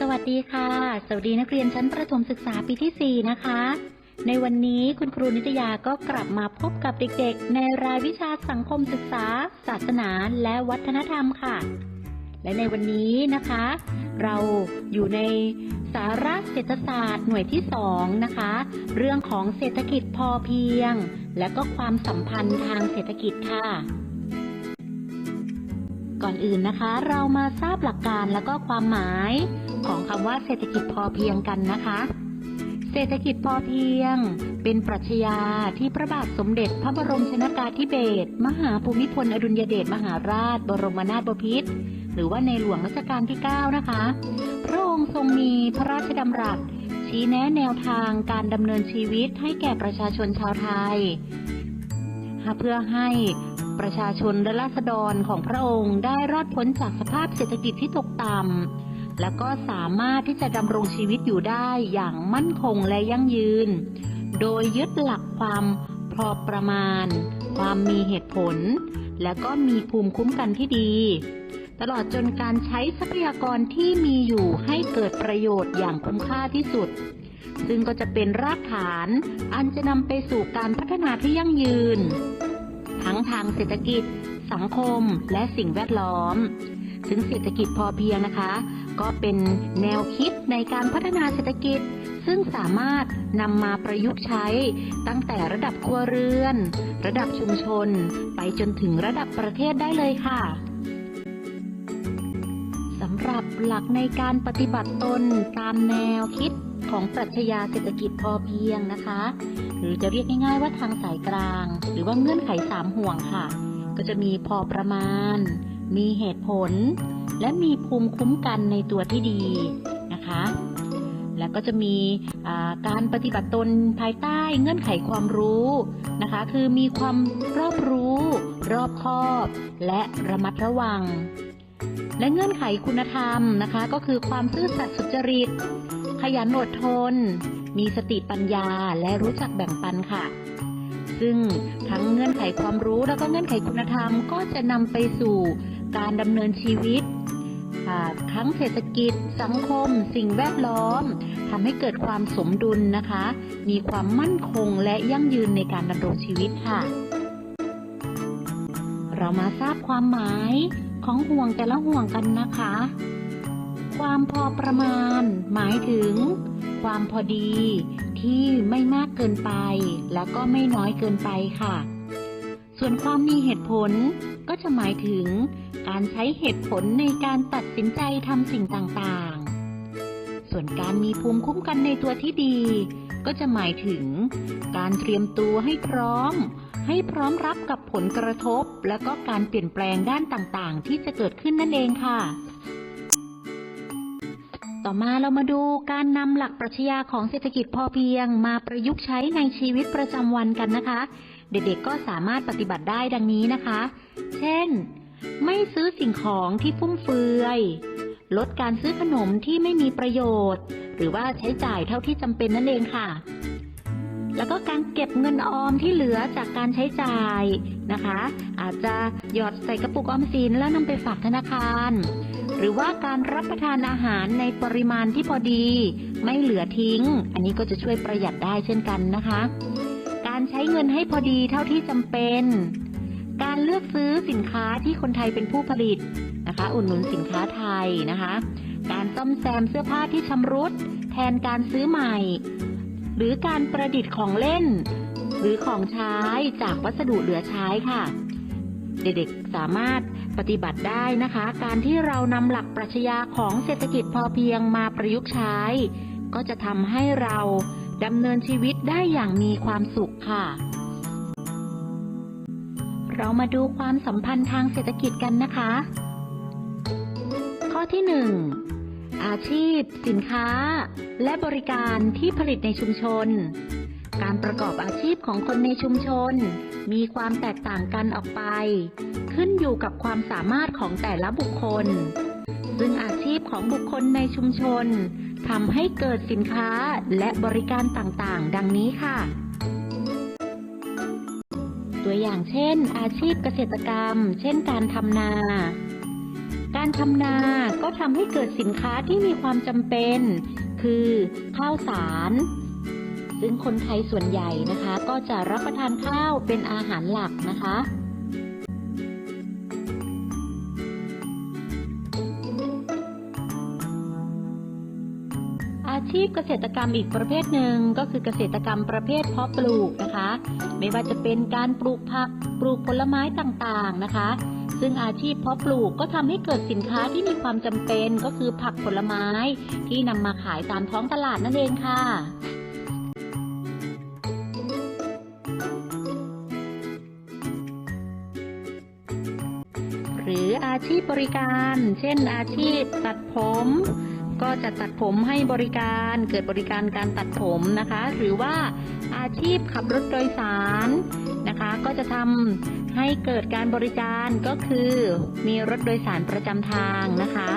สวัสดีค่ะ สวัสดีนักเรียนชั้นประถมศึกษาปีที่ 4 นะคะ ในวันนี้คุณครูนิตยาก็กลับมาพบกับเด็กๆ ในรายวิชาสังคมศึกษา ศาสนาและวัฒนธรรมค่ะ และในวันนี้นะคะ เราอยู่ในสาระเศรษฐศาสตร์หน่วยที่ 2 นะคะ เรื่องของเศรษฐกิจพอเพียง และก็ความสัมพันธ์ทางเศรษฐกิจค่ะก่อนอื่นนะคะ เรามาทราบหลักการแล้วก็ความหมาย ของคำว่าเศรษฐกิจพอเพียงกันนะคะ เศรษฐกิจพอเพียง เป็นปรัชญาที่พระบาทสมเด็จพระบรมชนากาธิเบศรมหาภูมิพลอดุลยเดชมหาราช บรมนาถบพิตรหรือว่าในหลวงรัชกาลที่ 9 นะคะ พระองค์ทรงมีพระราชดำรัส ชี้แนะแนวทางการดำเนินชีวิตให้แก่ประชาชนชาวไทย เพื่อให้ประชาชนและราษฎรของพระองค์ได้รอดพ้นจากสภาพเศรษฐกิจที่ตกต่ำ แล้วก็สามารถที่จะดำรงชีวิตอยู่ได้อย่างมั่นคงและยั่งยืน โดยยึดหลักความพอประมาณ ความมีเหตุผล และก็มีภูมิคุ้มกันที่ดี ตลอดจนการใช้ทรัพยากรที่มีอยู่ให้เกิดประโยชน์อย่างคุ้มค่าที่สุด ซึ่งก็จะเป็นรากฐานอันจะนำไปสู่การพัฒนาที่ยั่งยืน ทั้งทางเศรษฐกิจ สังคมและสิ่งแวดล้อม ซึ่งเศรษฐกิจพอเพียงนะคะ ก็เป็นแนวคิดในการพัฒนาเศรษฐกิจ ซึ่งสามารถนำมาประยุกต์ใช้ตั้งแต่ระดับครัวเรือน ระดับชุมชน ไปจนถึงระดับประเทศได้เลยค่ะสำหรับหลักในการปฏิบัติตนตามแนวคิดของปรัชญาเศรษฐกิจพอเพียงนะคะ หรือจะเรียกง่ายๆว่าทางสายกลาง หรือว่าเงื่อนไขสามห่วงค่ะ ก็จะมีพอประมาณ มีเหตุผล และมีภูมิคุ้มกันในตัวที่ดีนะคะ แล้วก็จะมีการปฏิบัติตนภายใต้เงื่อนไขความรู้นะคะ คือมีความรอบรู้ รอบคอบ และระมัดระวัง และเงื่อนไขคุณธรรมนะคะ ก็คือความซื่อสัตย์สุจริต ขยันอดทน มีสติปัญญาและรู้จักแบ่งปันค่ะ ซึ่งทั้งเงื่อนไขความรู้แล้วก็เงื่อนไขคุณธรรม ก็จะนำไปสู่การดำเนินชีวิตทั้งเศรษฐกิจ สังคม สิ่งแวดล้อมทำให้เกิดความสมดุลนะคะ มีความมั่นคงและยั่งยืนในการดำรงชีวิตค่ะ เรามาทราบความหมายของห่วงแต่ละห่วงกันนะคะ ความพอประมาณ หมายถึง ความพอดี ที่ไม่มากเกินไป แล้วก็ไม่น้อยเกินไปค่ะ ส่วนความมีเหตุผลก็จะหมายถึง การใช้เหตุผลในการตัดสินใจทำสิ่งต่างๆ ส่วนการมีภูมิคุ้มกันในตัวที่ดี ก็จะหมายถึง การเตรียมตัวให้พร้อม ให้พร้อมรับกับผลกระทบ และก็การเปลี่ยนแปลงด้านต่างๆ ที่จะเกิดขึ้นนั่นเองค่ะ ต่อมาเรามาดูการนำหลักปรัชญาของเศรษฐกิจพอเพียง มาประยุกต์ใช้ในชีวิตประจำวันกันนะคะ เด็กๆก็สามารถปฏิบัติได้ดังนี้นะคะ เช่น ไม่ซื้อสิ่งของที่ฟุ่มเฟือย ลดการซื้อขนมที่ไม่มีประโยชน์ หรือว่าใช้จ่ายเท่าที่จำเป็นนั่นเองค่ะ แล้วก็การเก็บเงินออมที่เหลือจากการใช้จ่ายนะคะ อาจจะหยอดใส่กระปุกออมสินแล้วนำไปฝากธนาคาร หรือว่าการรับประทานอาหารในปริมาณที่พอดี ไม่เหลือทิ้ง อันนี้ก็จะช่วยประหยัดได้เช่นกันนะคะ การใช้เงินให้พอดีเท่าที่จำเป็น การเลือกซื้อสินค้าที่คนไทยเป็นผู้ผลิตนะคะ อุดหนุนสินค้าไทยนะคะ การซ่อมแซมเสื้อผ้าที่ชำรุด แทนการซื้อใหม่ หรือการประดิษฐ์ของเล่น หรือของใช้จากวัสดุเหลือใช้ค่ะ เด็กๆสามารถปฏิบัติได้นะคะ การที่เรานำหลักปรัชญาของเศรษฐกิจพอเพียงมาประยุกต์ใช้ ก็จะทำให้เราดำเนินชีวิตได้อย่างมีความสุขค่ะ เรามาดูความสัมพันธ์ทางเศรษฐกิจกันนะคะ ข้อที่หนึ่งอาชีพ สินค้า และบริการที่ผลิตในชุมชน การประกอบอาชีพของคนในชุมชน มีความแตกต่างกันออกไป ขึ้นอยู่กับความสามารถของแต่ละบุคคล ซึ่งอาชีพของบุคคลในชุมชนทำให้เกิดสินค้าและบริการต่างๆ ดังนี้ค่ะ ตัวอย่างเช่น อาชีพเกษตรกรรม เช่นการทำนา การทำนาก็ทำให้เกิดสินค้าที่มีความจำเป็น คือข้าวสาร ซึ่งคนไทยส่วนใหญ่นะคะ ก็จะรับประทานข้าวเป็นอาหารหลักนะคะอาชีพเกษตรกรรมอีกประเภทหนึ่งก็คือเกษตรกรรมประเภทเพาะปลูกนะคะ ไม่ว่าจะเป็นการปลูกผักปลูกผลไม้ต่างๆนะคะ ซึ่งอาชีพเพาะปลูกก็ทำให้เกิดสินค้าที่มีความจำเป็นก็คือผักผลไม้ที่นำมาขายตามท้องตลาดนั่นเองค่ะ หรืออาชีพบริการ เช่น อาชีพตัดผม ก็จะตัดผมให้บริการเกิดบริการการตัดผมนะคะ หรือว่าอาชีพขับรถโดยสารนะคะ ก็จะทำให้เกิดการบริการก็คือมีรถโดยสารประจำทางนะคะ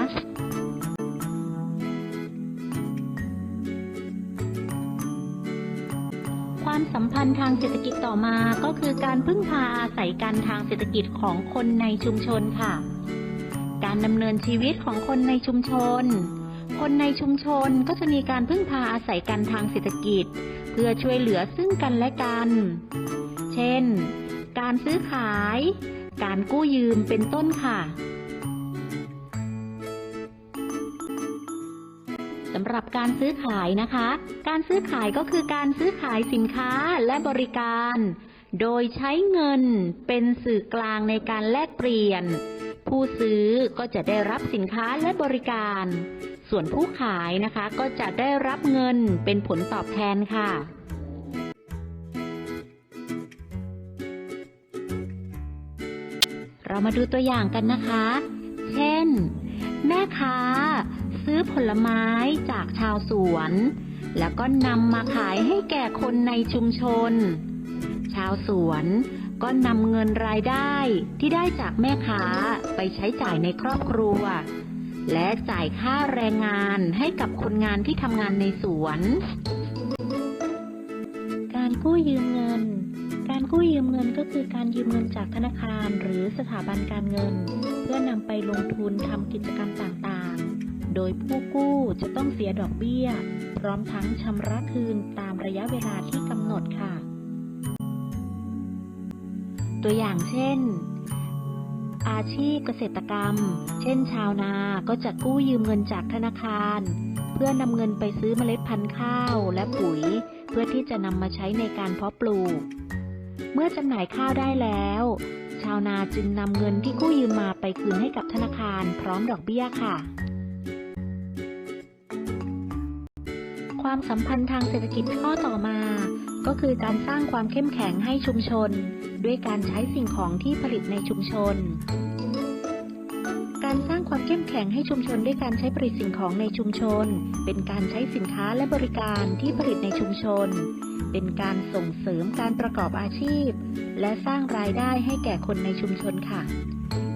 ความสัมพันธ์ทางเศรษฐกิจต่อมาก็คือการพึ่งพาอาศัยกันทางเศรษฐกิจของคนในชุมชนค่ะ การดำเนินชีวิตของคนในชุมชน คนในชุมชนก็จะมีการพึ่งพาอาศัยกันทางเศรษฐกิจ เพื่อช่วยเหลือซึ่งกันและกัน เช่น การซื้อขาย การกู้ยืมเป็นต้นค่ะ สำหรับการซื้อขายนะคะ การซื้อขายก็คือการซื้อขายสินค้าและบริการ โดยใช้เงินเป็นสื่อกลางในการแลกเปลี่ยน ผู้ซื้อก็จะได้รับสินค้าและบริการ ส่วนผู้ขายนะคะก็จะได้รับเงินเป็นผลตอบแทนค่ะเรามาดูตัวอย่างกันนะคะ เช่น แม่ค้า อผลไม้จากชาวสวน แล้วก็นำมาขายให้แก่คนในชุมชน ชาวสวนก็นำเงินรายได้ที่ได้จากแม่ค้าไปใช้จ่ายในครอบครัว และจ่ายค่าแรงงานให้กับคนงานที่ทำงานในสวน การกู้ยืมเงิน การกู้ยืมเงินก็คือการยืมเงินจากธนาคารหรือสถาบันการเงิน เพื่อนำไปลงทุนทำกิจกรรมต่างๆ โดยผู้กู้จะต้องเสียดอกเบี้ย พร้อมทั้งชำระคืนตามระยะเวลาที่กำหนดค่ะ ตัวอย่างเช่น อาชีพเกษตรกรรม เช่น ชาวนาก็จะกู้ยืมเงินจากธนาคาร เพื่อนำเงินไปซื้อเมล็ดพันธุ์ข้าวและปุ๋ย เพื่อที่จะนำมาใช้ในการเพาะปลูก เมื่อจำหน่ายข้าวได้แล้วชาวนาจึงนำเงินที่กู้ยืมมาไปคืนให้กับธนาคารพร้อมดอกเบี้ยค่ะ ความสัมพันธ์ทางเศรษฐกิจข้อต่อมา ก็คือการสร้างความเข้มแข็งให้ชุมชน ด้วยการใช้สิ่งของที่ผลิตในชุมชน การสร้างความเข้มแข็งให้ชุมชนด้วยการใช้ผลิตสิ่งของในชุมชน เป็นการใช้สินค้าและบริการที่ผลิตในชุมชน เป็นการส่งเสริมการประกอบอาชีพ และสร้างรายได้ให้แก่คนในชุมชนค่ะ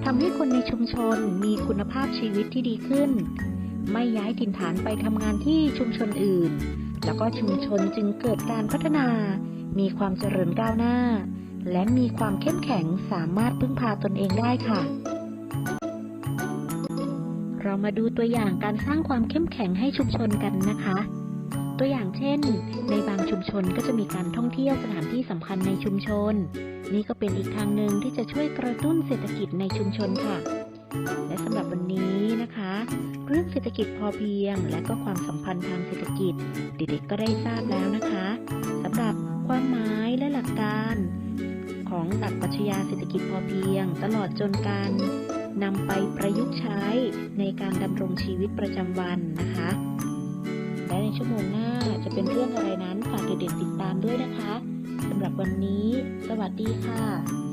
ทำให้คนในชุมชนมีคุณภาพชีวิตที่ดีขึ้น ไม่ย้ายถิ่นฐานไปทำงานที่ชุมชนอื่น แล้วก็ชุมชนจึงเกิดการพัฒนา มีความเจริญก้าวหน้า และมีความเข้มแข็งสามารถพึ่งพาตนเองได้ค่ะ เรามาดูตัวอย่างการสร้างความเข้มแข็งให้ชุมชนกันนะคะ ตัวอย่างเช่น ในบางชุมชนก็จะมีการท่องเที่ยวสถานที่สำคัญในชุมชน นี่ก็เป็นอีกทางหนึ่งที่จะช่วยกระตุ้นเศรษฐกิจในชุมชนค่ะ และสำหรับวันนี้นะคะ เรื่องเศรษฐกิจพอเพียง และก็ความสัมพันธ์ทางเศรษฐกิจ เด็กๆก็ได้ทราบแล้วนะคะสำหรับความหมายและหลักการ ของหลักปรัชญาเศรษฐกิจพอเพียง ตลอดจนการนำไปประยุกต์ใช้ในการดำรงชีวิตประจำวันนะคะ และในชั่วโมงหน้าจะเป็นเรื่องอะไรนั้นฝากเด็กๆติดตามด้วยนะคะสำหรับวันนี้ สวัสดีค่ะ